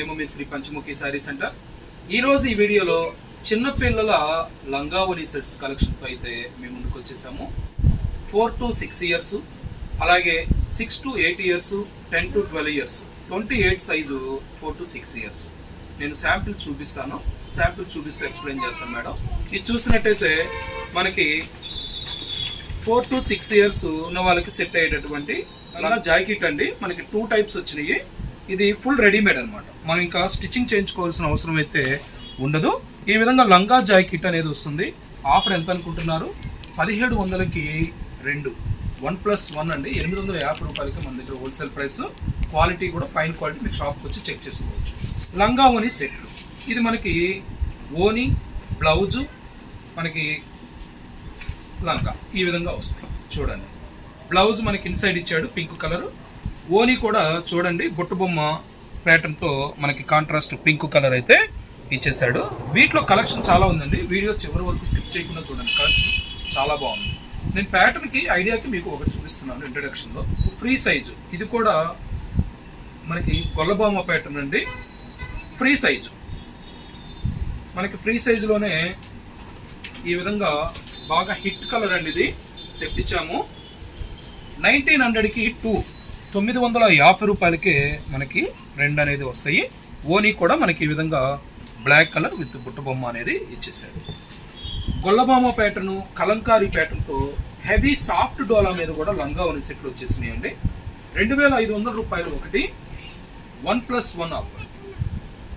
మేము మీ శ్రీ పంచముఖి శారీ సెంటర్ ఈరోజు ఈ వీడియోలో చిన్నపిల్లల లంగావని సెట్స్ కలెక్షన్తో అయితే మేము ముందుకు వచ్చేసాము. ఫోర్ టు సిక్స్ ఇయర్స్ అలాగే six to eight years ten to twelve years twenty eight size four to six years నేను శాంపిల్ చూపిస్తాను. శాంపిల్ చూపిస్తూ ఎక్స్ప్లెయిన్ చేస్తాను మేడం. ఇది చూసినట్టయితే మనకి ఫోర్ టు సిక్స్ ఇయర్స్ ఉన్న వాళ్ళకి సెట్ అయ్యేటటువంటి అలా జాకెట్ అండి. మనకి టూ టైప్స్ వచ్చినాయి. ఇది ఫుల్ రెడీమేడ్ అనమాట మనం ఇంకా స్టిచ్చింగ్ చేయించుకోవాల్సిన అవసరం అయితే ఉండదు. ఈ విధంగా లంగా జాకెట్ అనేది వస్తుంది. ఆఫర్ ఎంత అనుకుంటున్నారు? పదిహేడు వందలకి రెండు. వన్ ప్లస్ వన్ అండి. ఎనిమిది వందల యాభై రూపాయలకి మన దగ్గర హోల్సేల్ ప్రైస్ క్వాలిటీ కూడా ఫైన్ క్వాలిటీ మీరు షాప్కి వచ్చి చెక్ చేసుకోవచ్చు. లంగా ఓని సెట్లు ఇది మనకి ఓని బ్లౌజు మనకి లంగా. ఈ విధంగా వస్తాయి. చూడండి. బ్లౌజ్ మనకి ఇన్సైడ్ ఇచ్చాడు. పింక్ కలర్ ఓని కూడా చూడండి బొట్టు బొమ్మ మనకి కాంట్రాస్ట్ పింక్ కలర్ అయితే ఇచ్చేసాడు వీటిలో కలెక్షన్ చాలా ఉందండి. వీడియో చివరి వరకు స్కిప్ చేయకుండా చూడండి. కలెక్షన్ చాలా బాగుంది. నేను ప్యాటర్న్కి ఐడియాకి మీకు ఒకటి చూపిస్తున్నాను ఇంట్రడక్షన్లో ఫ్రీ సైజు ఇది కూడా మనకి గొల్లబొమ్మ ప్యాటర్న్ అండి. ఫ్రీ సైజు మనకి ఫ్రీ సైజులోనే ఈ విధంగా బాగా హిట్ కలర్ అండి ఇది. తెప్పించాము. నైన్టీన్ హండ్రెడ్కి టూ తొమ్మిది వందల యాభై రూపాయలకే మనకి రెండు అనేది వస్తాయి. ఓనీ కూడా మనకి ఈ విధంగా బ్లాక్ కలర్ విత్ బుట్ట బొమ్మ అనేది ఇచ్చేసాడు గొల్లబామ ప్యాటర్ను కలంకారీ ప్యాటర్న్తో హెవీ సాఫ్ట్ డోలా మీద కూడా లంగా ఓని సెట్లు వచ్చేసినాయి అండి రెండు వేల ఐదు వందల రూపాయలు ఒకటి వన్ ప్లస్ వన్ ఆఫర్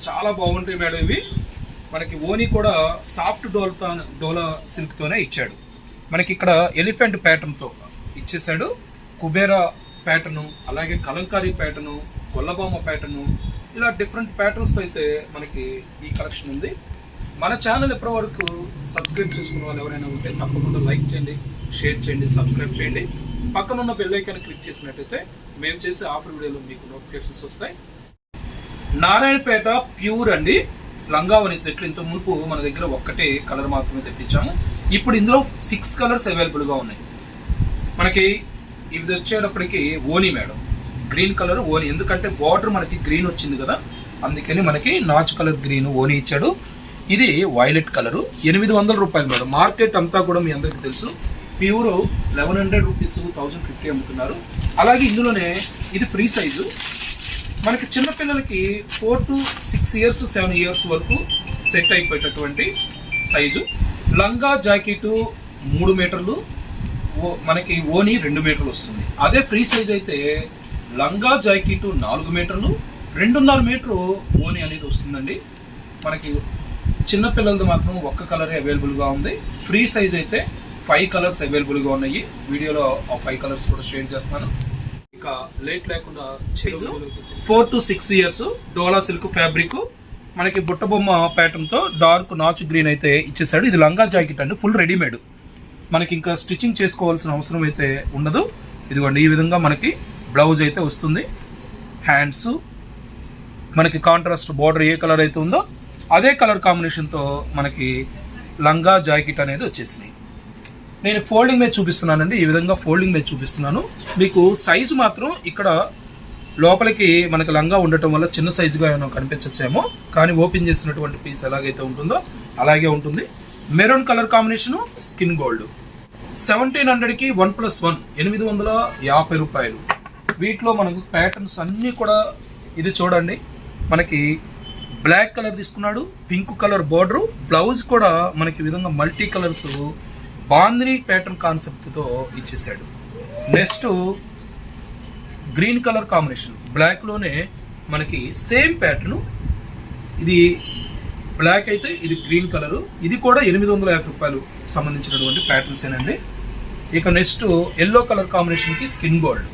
చాలా బాగుంటాయి మేడం ఇవి. మనకి ఓని కూడా సాఫ్ట్ డోల్తో డోలా సిల్క్తోనే ఇచ్చాడు. మనకి ఇక్కడ ఎలిఫెంట్ ప్యాటర్న్తో ఇచ్చేసాడు కుబేరా ప్యాటర్ను అలాగే కలంకారీ ప్యాటర్ను గొల్లబామ ప్యాటర్ను ఇలా డిఫరెంట్ ప్యాటర్న్స్తో అయితే మనకి ఈ కలెక్షన్ ఉంది. మన ఛానల్ ఇప్పటి వరకు సబ్స్క్రైబ్ చేసుకున్న వాళ్ళు ఎవరైనా ఉంటే తప్పకుండా లైక్ చేయండి షేర్ చేయండి సబ్స్క్రైబ్ చేయండి. పక్కన ఉన్న క్లిక్ చేసినట్టయితే మేము చేసే ఆఫర్ వీడియోలో మీకు నోటిఫికేషన్స్ వస్తాయి. నారాయణపేట ప్యూర్ అండి. లంగావని సెట్లు ఇంత మునుపు మన దగ్గర ఒక్కటే కలర్ మాత్రమే తెప్పించాము. ఇప్పుడు ఇందులో సిక్స్ కలర్స్ అవైలబుల్గా ఉన్నాయి. మనకి ఇది వచ్చేటప్పటికి ఓని మేడం. గ్రీన్ కలర్ ఓని ఎందుకంటే బార్డర్ మనకి గ్రీన్ వచ్చింది కదా అందుకని మనకి నాచ్ కలర్ గ్రీన్ ఓని ఇచ్చాడు. ఇది వైలెట్ కలరు. ఎనిమిది వందల రూపాయలు మేడం. మార్కెట్ అంతా కూడా మీ అందరికీ తెలుసు. Pure eleven hundred rupees thousand fifty అమ్ముతున్నారు. అలాగే ఇందులోనే ఇది ఫ్రీ సైజు. మనకి చిన్నపిల్లలకి four to six years seven years వరకు సెట్ అయిపోయేటటువంటి సైజు. లంగా జాకెట్ మూడు మీటర్లు. మనకి ఓని రెండు మీటర్లు వస్తుంది. అదే ఫ్రీ సైజ్ అయితే లంగా జాకెట్ నాలుగు మీటర్లు రెండున్నర మీటరు ఓని అనేది వస్తుందండి. మనకి చిన్నపిల్లలది మాత్రం ఒక్క కలరే అవైలబుల్గా ఉంది. ఫ్రీ సైజ్ అయితే ఫైవ్ కలర్స్ అవైలబుల్గా ఉన్నాయి. వీడియోలో ఆ ఫైవ్ కలర్స్ కూడా షేర్ చేస్తున్నాను. ఇక లేట్ లేకుండా four to six years dola silk fabric. మనకి బుట్ట బొమ్మ ప్యాటర్న్తో డార్క్ నాచ్ గ్రీన్ అయితే ఇచ్చేసాడు ఇది లంగా జాకెట్ అండి ఫుల్ రెడీమేడ్. మనకి ఇంకా స్టిచ్చింగ్ చేసుకోవాల్సిన అవసరం అయితే ఉండదు. ఇదిగోండి ఈ విధంగా మనకి బ్లౌజ్ అయితే వస్తుంది. హ్యాండ్స్ మనకి కాంట్రాస్ట్ బార్డర్ ఏ కలర్ అయితే ఉందో అదే కలర్ కాంబినేషన్తో మనకి లంగా జాకెట్ అనేది వచ్చేసింది. నేను ఫోల్డింగ్ మీద చూపిస్తున్నానండి ఈ విధంగా ఫోల్డింగ్ మీద చూపిస్తున్నాను. మీకు సైజు మాత్రం ఇక్కడ లోపలికి మనకి లంగా ఉండటం వల్ల చిన్న సైజుగా ఏమైనా కనిపించచ్చేమో కానీ ఓపెన్ చేసినటువంటి పీస్ ఎలాగైతే ఉంటుందో అలాగే ఉంటుంది. Maroon colour combination skin gold seventeen హండ్రెడ్కి వన్ ప్లస్ వన్ ఎనిమిది వందల యాభై రూపాయలు. వీటిలో మనకు ప్యాటర్న్స్ అన్నీ కూడా ఇది చూడండి. మనకి బ్లాక్ కలర్ తీసుకున్నాడు పింక్ కలర్ బార్డరు బ్లౌజ్ కూడా మనకి విధంగా మల్టీ కలర్స్ బాంద్రీ ప్యాటర్న్ కాన్సెప్ట్తో ఇచ్చేసాడు. నెక్స్ట్ గ్రీన్ కలర్ కాంబినేషన్ బ్లాక్లోనే మనకి సేమ్ ప్యాటర్ను ఇది బ్లాక్ అయితే ఇది గ్రీన్ కలరు ఇది కూడా ఎనిమిది వందల యాభై రూపాయలు సంబంధించినటువంటి ప్యాటర్న్స్ ఏనండి. ఇక నెక్స్ట్ ఎల్లో కలర్ కాంబినేషన్కి స్కిన్ గోల్డ్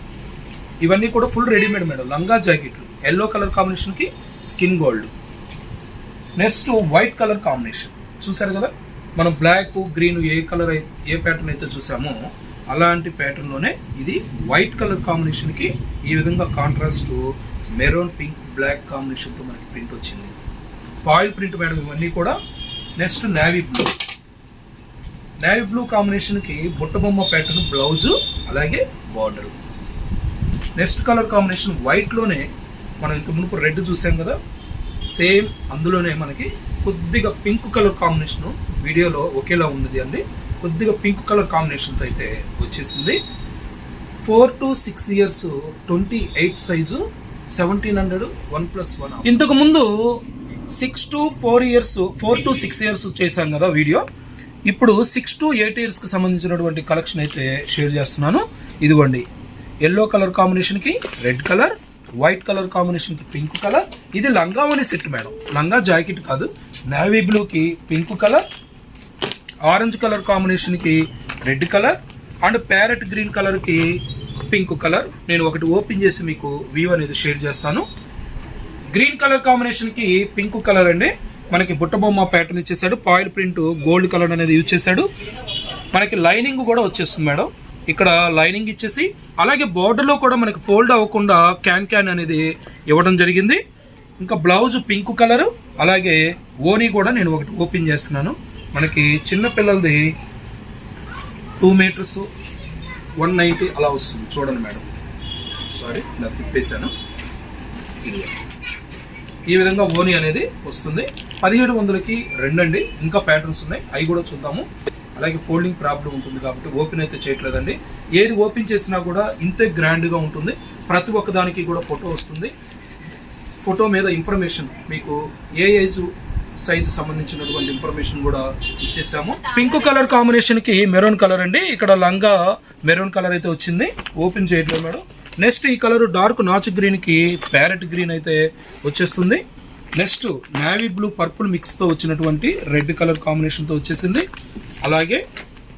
ఇవన్నీ కూడా ఫుల్ రెడీమేడ్ మేడం లంగా జాకెట్లు ఎల్లో కలర్ కాంబినేషన్కి skin gold next white colour combination చూసారు కదా? మనం బ్లాక్ గ్రీన్ ఏ కలర్ ఏ ప్యాటర్న్ అయితే చూసామో అలాంటి ప్యాటర్న్లోనే ఇది వైట్ కలర్ కాంబినేషన్కి ఈ విధంగా కాంట్రాస్ట్ మెరూన్ పింక్ బ్లాక్ కాంబినేషన్తో మనకి ప్రింట్ వచ్చింది. ఆయిల్ ప్రింట్ మేడం ఇవన్నీ కూడా next navy blue. Navy blue కాంబినేషన్కి బుట్టబొమ్మ ప్యాటర్న్ బ్లౌజు అలాగే బార్డరు. నెక్స్ట్ కలర్ కాంబినేషన్ వైట్లోనే మనం ఇంత మునుపు రెడ్ చూసాం కదా సేమ్ అందులోనే మనకి కొద్దిగా పింక్ కలర్ కాంబినేషన్ వీడియోలో ఒకేలా ఉన్నది అండి. కొద్దిగా పింక్ కలర్ కాంబినేషన్తో అయితే వచ్చేసింది. Four to six years twenty eight size seventeen hundred one plus one. ఇంతకు ముందు six to four years four to six years చేశాం కదా వీడియో. ఇప్పుడు సిక్స్ టు ఎయిట్ ఇయర్స్కి సంబంధించినటువంటి కలెక్షన్ అయితే షేర్ చేస్తున్నాను. ఇదిగోండి. ఎల్లో కలర్ కాంబినేషన్కి రెడ్ కలర్ వైట్ కలర్ కాంబినేషన్కి పింక్ కలర్. ఇది లంగావని సెట్ మేడం. లంగా జాకెట్ కాదు. నేవీ బ్లూకి పింక్ కలర్ ఆరెంజ్ కలర్ కాంబినేషన్కి red colour and parrot green కలర్కి పింక్ కలర్. నేను ఒకటి ఓపెన్ చేసి మీకు వ్యూ అనేది షేర్ చేస్తాను. గ్రీన్ కలర్ కాంబినేషన్కి పింక్ కలర్ అండి. మనకి బుట్టబొమ్మ ప్యాటర్న్ ఇచ్చేసాడు. పాయిల్ ప్రింట్ గోల్డ్ కలర్ అనేది యూజ్ చేశాడు. మనకి లైనింగ్ కూడా వచ్చేస్తుంది మేడం. ఇక్కడ లైనింగ్ ఇచ్చేసి అలాగే బోర్డర్లో కూడా మనకి ఫోల్డ్ అవ్వకుండా క్యాన్ క్యాన్ అనేది ఇవ్వడం జరిగింది. ఇంకా బ్లౌజ్ పింక్ కలర్ అలాగే ఓనీ కూడా నేను ఒకటి ఓపెన్ చేస్తున్నాను. మనకి చిన్న పిల్లలది టూ మీటర్స్ వన్ నైంటీ అలా వస్తుంది. చూడండి మేడం. సారీ ఇలా తిప్పేశాను. ఇది ఈ విధంగా ఓని అనేది వస్తుంది. పదిహేడు వందలకి రెండండి ఇంకా ప్యాటర్న్స్ ఉన్నాయి. అవి కూడా చూద్దాము. అలాగే ఫోల్డింగ్ ప్రాబ్లం ఉంటుంది కాబట్టి ఓపెన్ అయితే చేయట్లేదండి. ఏది ఓపెన్ చేసినా కూడా ఇంతే గ్రాండ్గా ఉంటుంది. ప్రతి ఒక్క దానికి కూడా ఫోటో వస్తుంది. ఫోటో మీద ఇన్ఫర్మేషన్ మీకు ఏ ఏజ్ సైజు సంబంధించినటువంటి ఇన్ఫర్మేషన్ కూడా ఇచ్చేసాము. పింక్ కలర్ కాంబినేషన్కి మెరూన్ కలర్ అండి. ఇక్కడ లంగా మెరూన్ కలర్ అయితే వచ్చింది. ఓపెన్ చేయట్లేదు మేడం. నెక్స్ట్ ఈ కలర్ డార్క్ నాచ్ గ్రీన్కి ప్యారెట్ గ్రీన్ అయితే వచ్చేస్తుంది. నెక్స్ట్ నావీ బ్లూ పర్పుల్ మిక్స్తో వచ్చినటువంటి రెడ్ కలర్ కాంబినేషన్తో వచ్చేసింది. అలాగే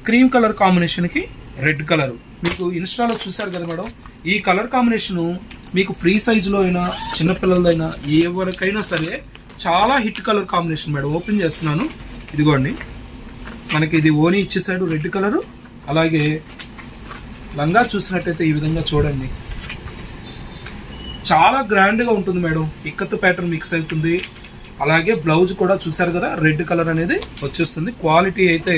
క్రీమ్ కలర్ కాంబినేషన్కి రెడ్ కలర్. మీకు ఇన్స్టాలో చూసారు కదా మేడం ఈ కలర్ కాంబినేషన్ మీకు ఫ్రీ సైజులో అయినా చిన్నపిల్లలదైనా ఎవరికైనా సరే చాలా hit colour combination madam. Open చేస్తున్నాను. ఇదిగోండి. మనకి ఇది ఓని ఇచ్చేసాడు రెడ్ కలరు. అలాగే లంగా చూసినట్టయితే ఈ విధంగా చూడండి. చాలా గ్రాండ్గా ఉంటుంది మేడం. ఇక్కత్ ప్యాటర్న్ మిక్స్ అవుతుంది. అలాగే బ్లౌజ్ కూడా చూసారు కదా రెడ్ కలర్ అనేది వచ్చేస్తుంది. క్వాలిటీ అయితే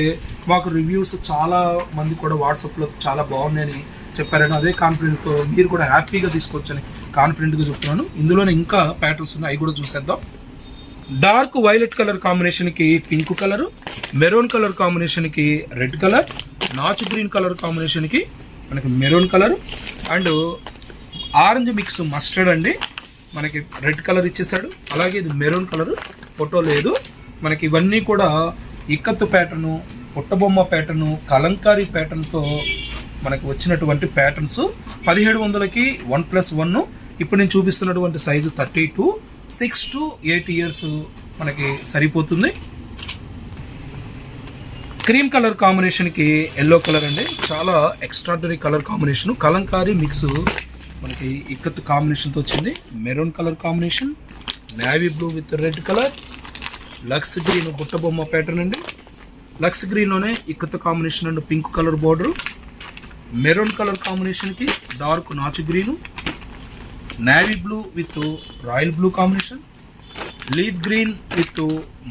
మాకు రివ్యూస్ చాలా మంది కూడా వాట్సాప్లో చాలా బాగున్నాయని చెప్పారని అదే కాన్ఫిడెంట్తో మీరు కూడా హ్యాపీగా తీసుకోవచ్చని కాన్ఫిడెంట్గా చెప్తున్నాను. ఇందులోనే ఇంకా ప్యాటర్న్స్ ఉన్నాయి అవి కూడా చూసేద్దాం. డార్క్ వైలెట్ కలర్ కాంబినేషన్కి పింక్ కలర్ మెరూన్ కలర్ కాంబినేషన్కి రెడ్ కలర్ నాచ్ గ్రీన్ కలర్ కాంబినేషన్కి మనకి maroon colour and orange mix mustard అండి. మనకి రెడ్ కలర్ ఇచ్చేసాడు. అలాగే ఇది మెరూన్ కలర్ ఫోటో లేదు. మనకి ఇవన్నీ కూడా ఇక్కత్తు ప్యాటర్ను పుట్టబొమ్మ ప్యాటర్ను కలంకారీ ప్యాటర్న్తో మనకు వచ్చినటువంటి ప్యాటర్న్స్. పదిహేడు వందలకి వన్ ప్లస్ వన్ ఇప్పుడు నేను చూపిస్తున్నటువంటి size thirty two. Six to eight years మనకి సరిపోతుంది. క్రీమ్ కలర్ కాంబినేషన్కి ఎల్లో కలర్ అండి. చాలా extraordinary colour combination. Kalamkari mix మనకి ఇక్కత్ కాంబినేషన్తో వచ్చింది. Maroon colour combination navy blue with red colour lux green Butta Bomma pattern అండి lux గ్రీన్లోనే ikat combination and pink colour border maroon colour కాంబినేషన్కి dark నాచు green navy blue with royal blue combination leaf green with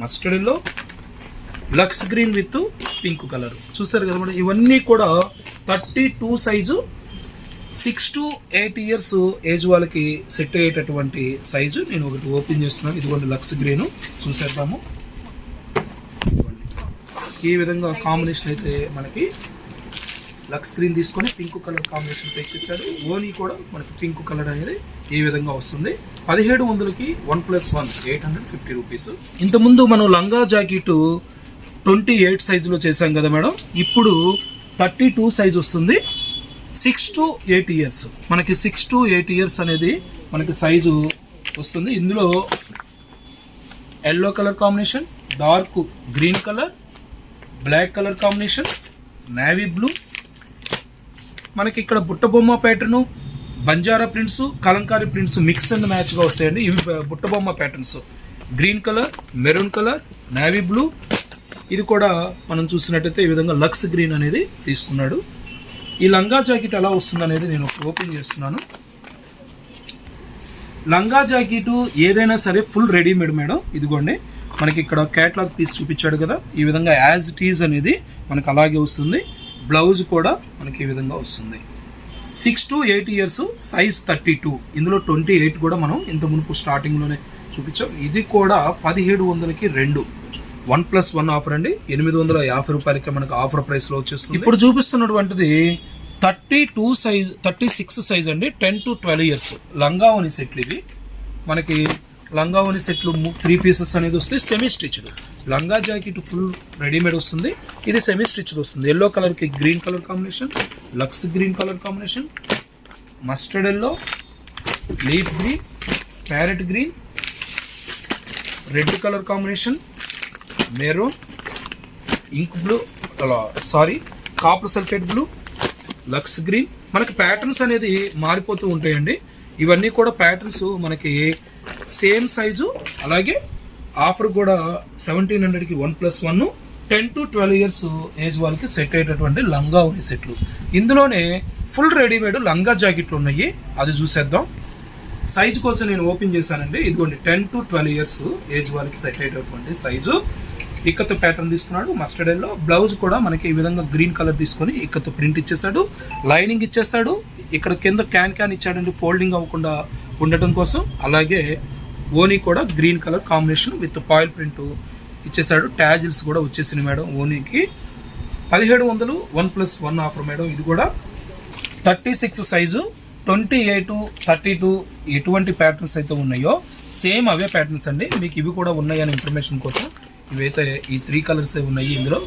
mustard yellow lux green with pink colour చూసారు కదా madam ఇవన్నీ కూడా thirty two size six to eight years age వాళ్ళకి set అయ్యేటటువంటి size నేను ఒకటి ఓపెన్ చేస్తున్నాను. ఇదిగోండి లక్స్ గ్రీన్. చూసేద్దాము. ఈ విధంగా కాంబినేషన్ అయితే మనకి లక్స్ స్క్రీన్ తీసుకొని పింక్ కలర్ కాంబినేషన్ తెచ్చిస్తాడు ఓనీ కూడా మనకి పింక్ కలర్ అనేది ఈ విధంగా వస్తుంది. పదిహేడు వందలకి one plus one eight hundred fifty rupees. ఇంతకుముందు మనం లంగా జాకెట్ ట్వంటీ ఎయిట్ సైజులో చేసాం కదా మేడం. ఇప్పుడు థర్టీ టూ సైజ్ వస్తుంది. Six to eight years. మనకి సిక్స్ టు ఎయిట్ ఇయర్స్ అనేది మనకి సైజు వస్తుంది. ఇందులో yellow colour combination dark green colour black colour combination navy blue. మనకి ఇక్కడ Butta Bomma pattern Banjara prints Kalamkari prints mix and మ్యాచ్గా వస్తాయండి. ఇవి Butta Bomma patterns. Green colour maroon colour navy blue. ఇది కూడా మనం చూసినట్టయితే ఈ విధంగా లక్స్ గ్రీన్ అనేది తీసుకున్నాడు. ఈ లంగా జాకెట్ ఎలా వస్తుంది అనేది నేను ఓపెన్ చేస్తున్నాను. లంగా జాకెట్ ఏదైనా సరే ఫుల్ రెడీమేడ్ మేడం. ఇదిగోండి మనకి ఇక్కడ క్యాట్లాగ్ పీస్ చూపించాడు కదా. ఈ విధంగా యాజ్ ఇట్ ఈజ్ అనేది మనకు అలాగే వస్తుంది. బ్లౌజ్ కూడా మనకి ఈ విధంగా వస్తుంది. Six to eight years size thirty two ఇందులో ట్వంటీ ఎయిట్ కూడా మనం ఇంత మునుపు స్టార్టింగ్లోనే చూపించాం. ఇది కూడా పదిహేడు వందలకి రెండు. వన్ ప్లస్ వన్ ఆఫర్ అండి. ఎనిమిది వందల యాభై రూపాయలకి మనకు ఆఫర్ ప్రైస్లో వచ్చేస్తుంది. ఇప్పుడు చూపిస్తున్నటువంటిది thirty two size thirty six size అండి. Ten to twelve years. లంగావని సెట్లు ఇవి. మనకి లంగావని సెట్లు త్రీ పీసెస్ అనేది వస్తే సెమీ స్టిచ్డ్ లంగా జాకెట్ ఫుల్ రెడీమేడ్ వస్తుంది. ఇది సెమీ స్టిచ్డ్ వస్తుంది ఎల్లో కలర్కి green colour combination lux green colour combination mustard yellow leaf green parrot green red colour combination maroon ink blue sorry copper sulphate blue lux green మనకి patterns అనేది మారిపోతూ ఉంటాయండి. ఇవన్నీ కూడా ప్యాటర్న్స్ మనకి సేమ్ సైజు అలాగే ఆఫర్ కూడా సెవెంటీన్ హండ్రెడ్కి one plus one ten to twelve years age వాళ్ళకి సెట్ అయ్యేటటువంటి లంగా ఉని సెట్లు. ఇందులోనే ఫుల్ రెడీమేడ్ లంగా జాకెట్లు ఉన్నాయి. అది చూసేద్దాం. సైజు కోసం నేను ఓపెన్ చేశానండి. ఇదిగోండి ten to twelve years age వాళ్ళకి సెట్ అయ్యేటటువంటి సైజు ఇక్కత్ ప్యాటర్న్ తీసుకున్నాడు. మస్టర్డ్ ఎల్లో బ్లౌజ్ కూడా మనకి ఈ విధంగా గ్రీన్ కలర్ తీసుకొని ఇక్కత్ ప్రింట్ ఇచ్చేసాడు లైనింగ్ ఇచ్చేస్తాడు. ఇక్కడ కింద క్యాన్ క్యాన్ ఇచ్చాడండి. ఫోల్డింగ్ అవ్వకుండా ఉండటం కోసం. అలాగే ఓనీ కూడా green colour combination with foil print ఇచ్చేసాడు ట్యాజిల్స్ కూడా వచ్చేసింది మేడం ఓనీకి. పదిహేడు వందలు one plus one offer madam. ఇది కూడా thirty six size twenty eight thirty two ఎటువంటి ప్యాటర్న్స్ అయితే ఉన్నాయో సేమ్ అవే ప్యాటర్న్స్ అండి. మీకు ఇవి కూడా ఉన్నాయని ఇన్ఫర్మేషన్ కోసం ఇవైతే ఈ త్రీ కలర్స్ ఉన్నాయి ఇందులో.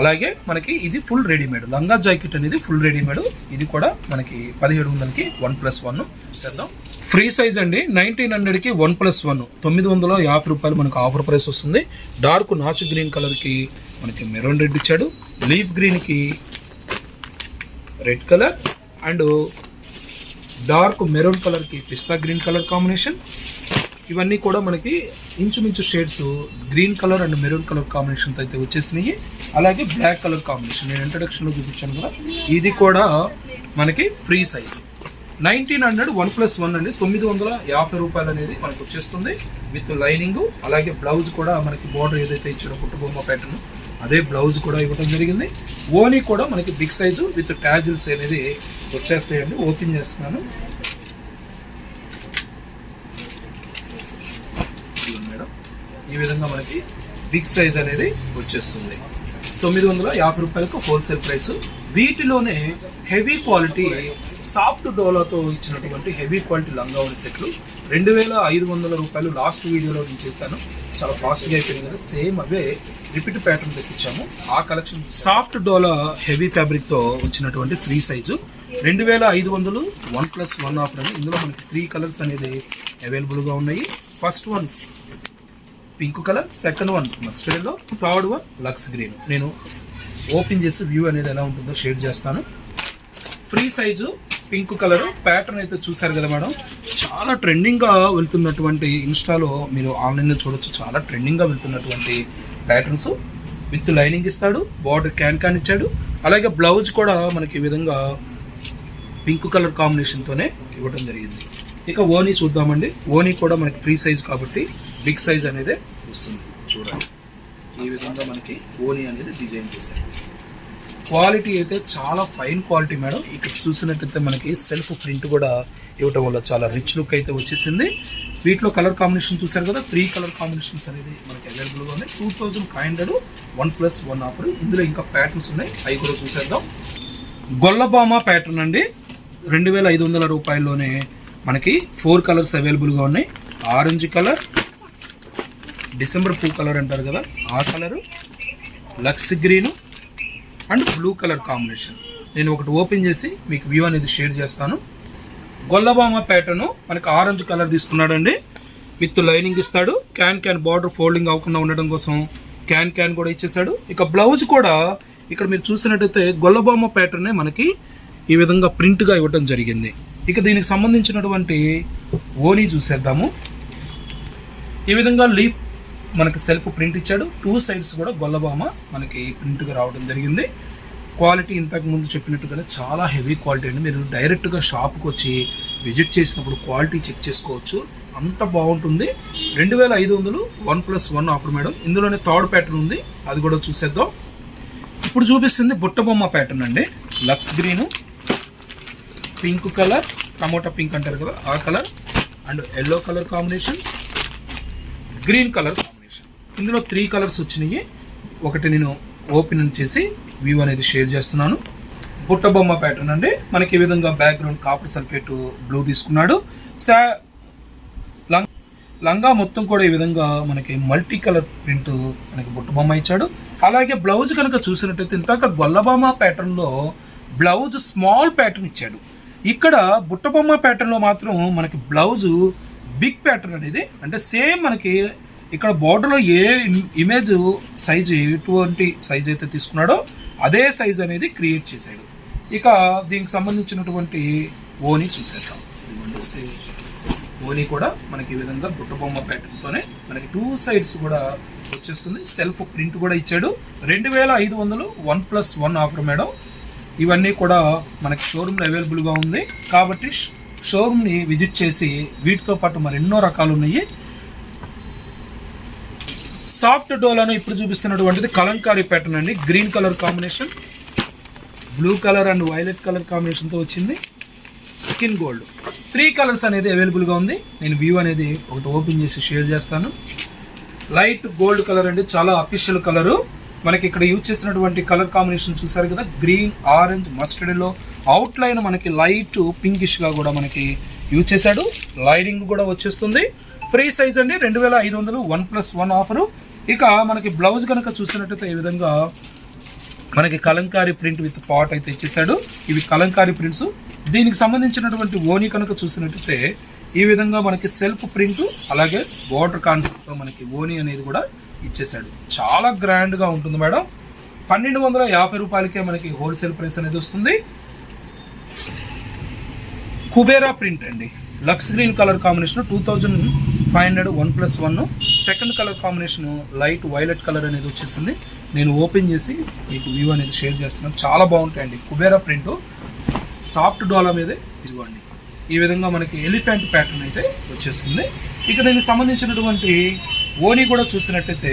అలాగే మనకి ఇది ఫుల్ రెడీమేడ్ లంగా జాకెట్ అనేది ఫుల్ రెడీమేడ్ ఇది కూడా మనకి పదిహేడు వందలకి వన్ ప్లస్ వన్ చేద్దాం ఫ్రీ సైజ్ అండి. నైన్టీన్ హండ్రెడ్కి వన్ ప్లస్ వన్ తొమ్మిది వందల యాభై రూపాయలు మనకు ఆఫర్ ప్రైస్ వస్తుంది. డార్క్ నాచు గ్రీన్ కలర్కి మనకి మెరూన్ రెడ్ ఇచ్చాడు. లీఫ్ గ్రీన్కి red colour and dark maroon కలర్కి పిస్తా గ్రీన్ కలర్ కాంబినేషన్ ఇవన్నీ కూడా మనకి ఇంచుమించు shades green colour and maroon colour కాంబినేషన్తో అయితే వచ్చేసినాయి. అలాగే బ్లాక్ కలర్ కాంబినేషన్ నేను ఇంట్రడక్షన్లో చూపించాను కదా. ఇది కూడా మనకి free size nineteen hundred one plus one అండి తొమ్మిది వందల యాభై రూపాయలు అనేది మనకు వచ్చేస్తుంది. విత్ లైనింగ్ అలాగే బ్లౌజ్ కూడా మనకి బోర్డర్ ఏదైతే ఇచ్చాడో కుటుంబ ప్యాటర్న్ అదే బ్లౌజ్ కూడా ఇవ్వడం జరిగింది. ఓనీ కూడా మనకి బిగ్ సైజు విత్ ట్యాజిల్స్ అనేది వచ్చేస్తాయండి. ఓపెన్ చేస్తున్నాను ఇదిగోండి మేడం ఈ విధంగా మనకి బిగ్ సైజ్ అనేది వచ్చేస్తుంది. తొమ్మిది వందల యాభై రూపాయలకు హోల్సేల్ ప్రైస్. వీటిలోనే హెవీ క్వాలిటీ సాఫ్ట్ డోలాతో ఇచ్చినటువంటి హెవీ క్వాలిటీ లంగా ఉన్న సెట్లు. రెండు వేల ఐదు వందల రూపాయలు లాస్ట్ వీడియోలో నేను చేశాను. చాలా ఫాస్ట్గా అయిపోయింది. కదా సేమ్ అవే రిపీట్ ప్యాటర్న్ తెప్పించాము. ఆ కలెక్షన్ సాఫ్ట్ డోలా హెవీ ఫ్యాబ్రిక్తో వచ్చినటువంటి త్రీ సైజు. రెండు వేల ఐదు వందలు వన్ ప్లస్ వన్ ఆఫర్ అని ఇందులో మనకి త్రీ కలర్స్ అనేది అవైలబుల్గా ఉన్నాయి. First ones pink colour second one మస్టర్డ్లో third one lux green. నేను ఓపెన్ చేసి వ్యూ అనేది ఎలా ఉంటుందో షేర్ చేస్తాను. Free size pink colour pattern అయితే చూసారు కదా మేడం. చాలా ట్రెండింగ్గా వెళ్తున్నటువంటి ఇన్స్టాలో మీరు ఆన్లైన్లో చూడొచ్చు. చాలా ట్రెండింగ్గా వెళ్తున్నటువంటి ప్యాటర్న్స్ విత్ లైనింగ్ ఇస్తాడు బార్డర్ క్యాన్ క్యాన్ ఇచ్చాడు. అలాగే బ్లౌజ్ కూడా మనకి ఈ విధంగా పింక్ కలర్ కాంబినేషన్తోనే ఇవ్వడం జరిగింది. ఇక ఓనీ చూద్దామండి. ఓనీ కూడా మనకి ఫ్రీ సైజ్ కాబట్టి బిగ్ సైజ్ అనేది వస్తుంది. చూడండి. ఈ విధంగా మనకి ఓనీ అనేది డిజైన్ చేశారు. క్వాలిటీ అయితే చాలా ఫైన్ క్వాలిటీ మేడం. ఇక్కడ చూసినట్టయితే మనకి సెల్ఫ్ ప్రింట్ కూడా ఇవ్వటం వల్ల చాలా రిచ్ లుక్ అయితే వచ్చేసింది. వీటిలో కలర్ కాంబినేషన్ చూసారు కదా త్రీ కలర్ కాంబినేషన్స్ అనేది మనకి అవైలబుల్గా ఉన్నాయి. Two thousand five hundred one plus one offer. ఇందులో ఇంకా ప్యాటర్న్స్ ఉన్నాయి. అవి కూడా చూసేద్దాం. గొల్లబామ ప్యాటర్న్ అండి. రెండు వేల ఐదు వందల రూపాయల్లోనే మనకి ఫోర్ కలర్స్ అవైలబుల్గా ఉన్నాయి. ఆరెంజ్ కలర్ డిసెంబర్ పూ కలర్ అంటారు కదా ఆ colour lux green and blue colour combination నేను ఒకటి ఓపెన్ చేసి మీకు వ్యూ అనేది షేర్ చేస్తాను. గొల్లబామ ప్యాటర్ను మనకి ఆరెంజ్ కలర్ తీసుకున్నాడండి. విత్ లైనింగ్ ఇస్తాడు. క్యాన్ క్యాన్ బార్డర్ ఫోల్డింగ్ అవ్వకుండా ఉండడం కోసం క్యాన్ క్యాన్ కూడా ఇచ్చేసాడు ఇక బ్లౌజ్ కూడా ఇక్కడ మీరు చూసినట్టయితే గొల్లబామ ప్యాటర్నే మనకి ఈ విధంగా ప్రింట్గా ఇవ్వడం జరిగింది. ఇక దీనికి సంబంధించినటువంటి ఓని చూసేద్దాము. ఈ విధంగా లీఫ్ మనకి సెల్ఫ్ ప్రింట్ ఇచ్చాడు. టూ సైడ్స్ కూడా గొల్లబామ మనకి ప్రింట్గా రావడం జరిగింది. క్వాలిటీ ఇంతకు ముందు చెప్పినట్టుగానే చాలా హెవీ క్వాలిటీ అండి. మీరు డైరెక్ట్గా షాప్కి వచ్చి విజిట్ చేసినప్పుడు క్వాలిటీ చెక్ చేసుకోవచ్చు. అంత బాగుంటుంది. రెండు వేల ఐదు వందలు one plus one offer madam. ఇందులోనే థర్డ్ ప్యాటర్న్ ఉంది. అది కూడా చూసేద్దాం. ఇప్పుడు చూపిస్తుంది బుట్టబొమ్మ ప్యాటర్న్ అండి. Lux green pink colour tomato pink అంటారు కదా ఆ colour and yellow colour combination green colour combination. ఇందులో త్రీ కలర్స్ వచ్చినాయి. ఒకటి నేను ఓపెన్ చేసి వ్యూ అనేది షేర్ చేస్తున్నాను. బుట్ట బొమ్మ ప్యాటర్న్ అండి. మనకి ఈ విధంగా బ్యాక్గ్రౌండ్ కాపర్ సల్ఫేట్ బ్లూ తీసుకున్నాడు. సా లంగ్ లంగా మొత్తం కూడా ఈ విధంగా మనకి మల్టీ కలర్ ప్రింట్ మనకి బుట్ట బొమ్మ ఇచ్చాడు. అలాగే బ్లౌజ్ కనుక చూసినట్టయితే ఇంతాక గొల్లబొమ్మ ప్యాటర్న్లో బ్లౌజ్ స్మాల్ ప్యాటర్న్ ఇచ్చాడు. ఇక్కడ బుట్టబొమ్మ ప్యాటర్న్లో మాత్రం మనకి బ్లౌజు బిగ్ ప్యాటర్న్ అనేది అంటే సేమ్ మనకి ఇక్కడ border ఏ ఇమేజ్ సైజు ఎటువంటి సైజ్ అయితే తీసుకున్నాడో అదే సైజ్ అనేది క్రియేట్ చేశాడు. ఇక దీనికి సంబంధించినటువంటి ఓని చూసేద్దాం. ఓని కూడా మనకి ఈ విధంగా బుట్టబొమ్మ ప్యాటర్న్తోనే మనకి టూ సైడ్స్ కూడా వచ్చేస్తుంది. సెల్ఫ్ ప్రింట్ కూడా ఇచ్చాడు. రెండు వేల ఐదు వందలు one plus one offer madam. ఇవన్నీ కూడా మనకి షోరూంలో అవైలబుల్గా ఉంది. కాబట్టి షోరూమ్ని విజిట్ చేసి వీటితో పాటు మరి ఎన్నో రకాలు ఉన్నాయి. సాఫ్ట్ డోలాను ఇప్పుడు చూపిస్తున్నటువంటిది కలంకారీ ప్యాటర్న్ అండి. Green colour combination blue colour and violet colour కాంబినేషన్తో వచ్చింది. స్కిన్ గోల్డ్ త్రీ కలర్స్ అనేది అవైలబుల్గా ఉంది. నేను వ్యూ అనేది ఒకటి ఓపెన్ చేసి షేర్ చేస్తాను. లైట్ గోల్డ్ కలర్ అండి. చాలా అఫీషియల్ కలరు మనకి ఇక్కడ యూజ్ చేసినటువంటి కలర్ కాంబినేషన్ చూసారు కదా? గ్రీన్ ఆరెంజ్ మస్టర్డ్లో అవుట్లైన్ అవుట్ లైన్ మనకి లైట్ పింకిష్గా కూడా మనకి యూజ్ చేశాడు. లైనింగ్ కూడా వచ్చేస్తుంది. ఫ్రీ సైజ్ అండి. రెండు వేల ఐదు వందలు వన్ ప్లస్ వన్ ఆఫరు ఇక మనకి బ్లౌజ్ కనుక చూసినట్టయితే ఈ విధంగా మనకి కలంకారీ ప్రింట్ విత్ పాట్ అయితే ఇచ్చేసాడు ఇవి కలంకారీ ప్రింట్స్ దీనికి సంబంధించినటువంటి ఓని కనుక చూసినట్టయితే ఈ విధంగా మనకి సెల్ఫ్ ప్రింట్ అలాగే వాటర్ కాన్సెప్ట్తో మనకి ఓని అనేది కూడా ఇచ్చేసాడు చాలా గ్రాండ్గా ఉంటుంది మేడం. పన్నెండు వందల యాభై రూపాయలకే మనకి హోల్సేల్ ప్రైస్ అనేది వస్తుంది. కుబేరా ప్రింట్ అండి. Lux green colour combination two thousand five hundred one plus one second colour combination light violet colour అనేది వచ్చేసింది. నేను ఓపెన్ చేసి మీకు వ్యూ అనేది షేర్ చేస్తున్నాను. చాలా బాగుంటాయండి. కుబేరా ప్రింట్ సాఫ్ట్ డోలా మీదే. ఇదిగోండి. ఈ విధంగా మనకి ఎలిఫెంట్ ప్యాటర్న్ అయితే వచ్చేస్తుంది. ఇక దీనికి సంబంధించినటువంటి ఓని కూడా చూసినట్టయితే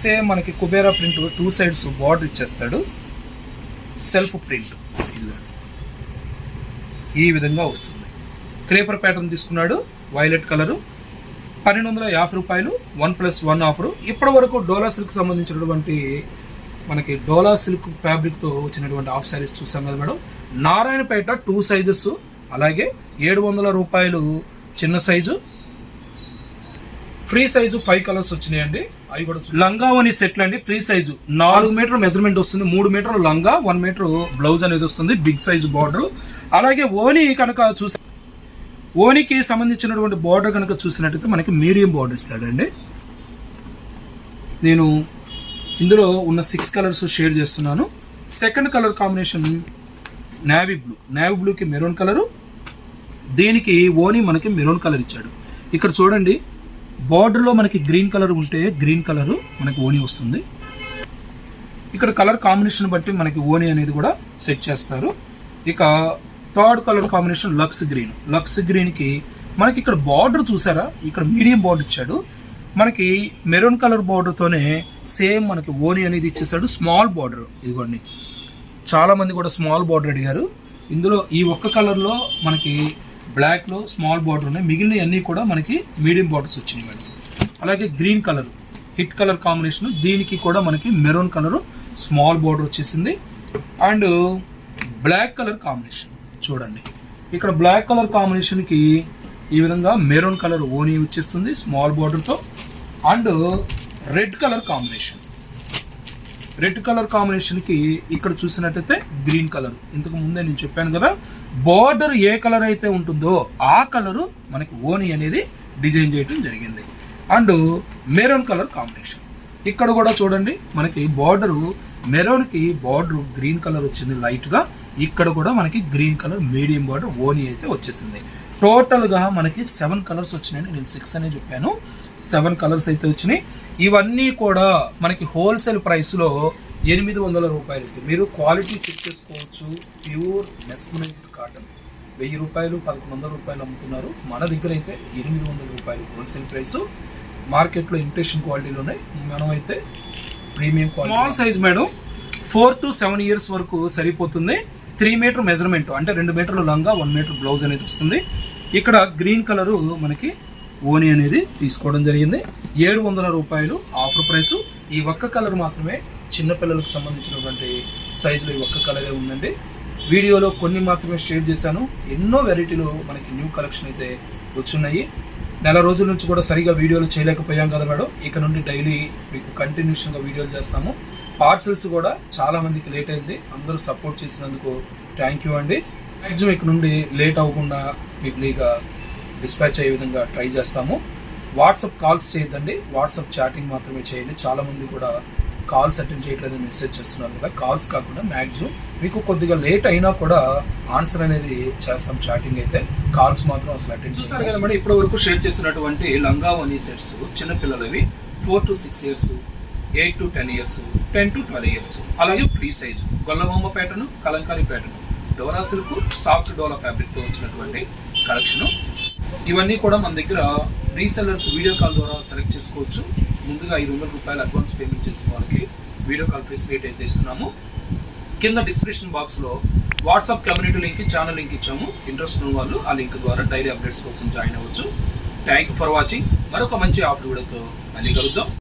సేమ్ మనకి Kubera print two sides border ఇచ్చేస్తాడు. సెల్ఫ్ ప్రింట్ ఇది ఈ విధంగా వస్తుంది. క్రేపర్ ప్యాటర్న్ తీసుకున్నాడు. Violet colour. పన్నెండు వందల యాభై రూపాయలు. One plus one offer. ఇప్పటి వరకు డోలా సిల్క్ సంబంధించినటువంటి మనకి డోలా సిల్క్ ఫ్యాబ్రిక్తో వచ్చినటువంటి ఆఫ్ శారీస్ చూసాం కదా మేడం. Narayanpet two sizes. అలాగే ఏడు వందల రూపాయలు చిన్న size. Free size five colours వచ్చినాయండి. అవి కూడా లంగావని లంగా సెట్లు అండి. ఫ్రీ సైజు నాలుగు మీటర్ మెజర్మెంట్ వస్తుంది. మూడు మీటర్ లంగా వన్ మీటర్ బ్లౌజ్ అనేది వస్తుంది. Big size border. అలాగే ఓని కనుక చూసే ఓనికి సంబంధించినటువంటి బార్డర్ కనుక చూసినట్టయితే మనకి మీడియం బార్డర్ ఇస్తాడండి నేను ఇందులో ఉన్న సిక్స్ కలర్స్ షేర్ చేస్తున్నాను. Second colour combination navy blue. Navy బ్లూకి మెరూన్ కలరు. దీనికి ఓని మనకి మెరూన్ కలర్ ఇచ్చాడు. ఇక్కడ చూడండి. బార్డర్లో మనకి గ్రీన్ కలర్ ఉంటే గ్రీన్ కలర్ మనకి ఓని వస్తుంది. ఇక్కడ కలర్ కాంబినేషన్ బట్టి మనకి ఓని అనేది కూడా సెట్ చేస్తారు. ఇక third colour combination lux green lux గ్రీన్కి మనకి ఇక్కడ బార్డర్ చూసారా? ఇక్కడ మీడియం బార్డర్ ఇచ్చాడు. మనకి మెరూన్ కలర్ బార్డర్తోనే సేమ్ మనకి ఓని అనేది ఇచ్చేసాడు స్మాల్ బార్డర్ ఇదిగోండి. చాలామంది కూడా స్మాల్ బార్డర్ అడిగారు. ఇందులో ఈ ఒక్క కలర్లో మనకి బ్లాక్లో స్మాల్ బార్డర్ ఉన్నాయి. మిగిలిన అన్నీ కూడా మనకి మీడియం బార్డర్స్ వచ్చినాయి మేడం. అలాగే green colour hit colour combination దీనికి కూడా మనకి మెరూన్ కలరు స్మాల్ బార్డర్ వచ్చేసింది. అండ్ బ్లాక్ కలర్ కాంబినేషన్ చూడండి. ఇక్కడ బ్లాక్ కలర్ కాంబినేషన్కి ఈ విధంగా మెరూన్ కలర్ ఓనీ వచ్చేస్తుంది స్మాల్ బార్డర్తో and red colour combination red colour కాంబినేషన్కి ఇక్కడ చూసినట్టయితే గ్రీన్ కలర్. ఇంతకు ముందే నేను చెప్పాను కదా బార్డర్ ఏ కలర్ అయితే ఉంటుందో ఆ కలరు మనకి ఓని అనేది డిజైన్ చేయడం జరిగింది. అండ్ మెరూన్ కలర్ కాంబినేషన్ ఇక్కడ కూడా చూడండి మనకి బార్డరు మెరూన్కి బార్డర్ గ్రీన్ కలర్ వచ్చింది లైట్గా ఇక్కడ కూడా మనకి గ్రీన్ కలర్ మీడియం బార్డర్ ఓని అయితే వచ్చేసింది. టోటల్గా మనకి సెవెన్ కలర్స్ వచ్చినాయని నేను సిక్స్ అనే చెప్పాను. సెవెన్ కలర్స్ అయితే వచ్చినాయి. ఇవన్నీ కూడా మనకి హోల్సేల్ ప్రైస్లో ఎనిమిది వందల రూపాయలకి మీరు క్వాలిటీ చెక్ చేసుకోవచ్చు. Pure mesmerised cotton. వెయ్యి రూపాయలు పదకొండు వందల రూపాయలు అమ్ముతున్నారు. మన దగ్గర అయితే ఎనిమిది వందల రూపాయలు హోల్సేల్ ప్రైస్. మార్కెట్లో ఇమిటేషన్ క్వాలిటీలు ఉన్నాయి. మనమైతే premium small size madam four to seven years వరకు సరిపోతుంది. త్రీ మీటర్ మెజర్మెంట్ అంటే రెండు మీటర్లు లంగా వన్ మీటర్ బ్లౌజ్ అనేది వస్తుంది. ఇక్కడ గ్రీన్ కలరు మనకి ఓని అనేది తీసుకోవడం జరిగింది. ఏడు వందల రూపాయలు ఆఫర్ ప్రైస్. ఈ ఒక్క కలర్ మాత్రమే చిన్నపిల్లలకు సంబంధించినటువంటి సైజులో ఈ ఒక్క కలరే ఉందండి. వీడియోలో కొన్ని మాత్రమే షేర్ చేశాను. ఎన్నో వెరైటీలు మనకి న్యూ కలెక్షన్ అయితే వచ్చున్నాయి నెల రోజుల నుంచి కూడా సరిగా వీడియోలు చేయలేకపోయాం కదా మేడం. ఇక నుండి డైలీ మీకు కంటిన్యూషన్గా వీడియోలు చేస్తాము. పార్సల్స్ కూడా చాలామందికి లేట్ అయింది. అందరూ సపోర్ట్ చేసినందుకు థ్యాంక్ యూ అండి. మ్యాక్సిమం ఇక నుండి లేట్ అవ్వకుండా మీకు డిస్పాచ్ అయ్యే విధంగా ట్రై చేస్తాము. వాట్సాప్ కాల్స్ చేయొద్దండి. వాట్సాప్ చాటింగ్ మాత్రమే చేయండి. చాలామంది కూడా కాల్స్ అటెండ్ చేయట్లేదు మెసేజ్ చేస్తున్నారు కదా. కాల్స్ కాకుండా మ్యాక్సిమం మీకు కొద్దిగా లేట్ అయినా కూడా ఆన్సర్ అనేది చేస్తాం చాటింగ్ అయితే. కాల్స్ మాత్రం అసలు అటెండ్ చేస్తారు కదా మేడం ఇప్పటి వరకు షేర్ చేసినటువంటి లంగా sets చిన్నపిల్లలవి four to six years eight to ten years ten to twelve years అలాగే ఫ్రీ సైజు గొల్లబొమ్మ ప్యాటర్న్ కలంకారీ ప్యాటర్న్ డోరా సిల్క్ సాఫ్ట్ డోలా ఫ్యాబ్రిక్తో వచ్చినటువంటి కలెక్షన్ ఇవన్నీ కూడా మన దగ్గర రీసెలర్స్ వీడియో కాల్ ద్వారా సెలెక్ట్ చేసుకోవచ్చు. ముందుగా ఐదు వందల రూపాయలు అడ్వాన్స్ పేమెంట్ చేసిన వాళ్ళకి వీడియో కాల్ ఫెసిలిటీ అయితే ఇస్తున్నాము. కింద డిస్క్రిప్షన్ బాక్స్లో WhatsApp community link channel link ఇచ్చాము. ఇంట్రెస్ట్ ఉన్న వాళ్ళు ఆ లింక్ ద్వారా డైలీ అప్డేట్స్ కోసం జాయిన్ అవ్వచ్చు. థ్యాంక్ యూ ఫర్ వాచింగ్ మరొక మంచి ఆఫర్ వీడియోతో మళ్ళీ కలుద్దాం.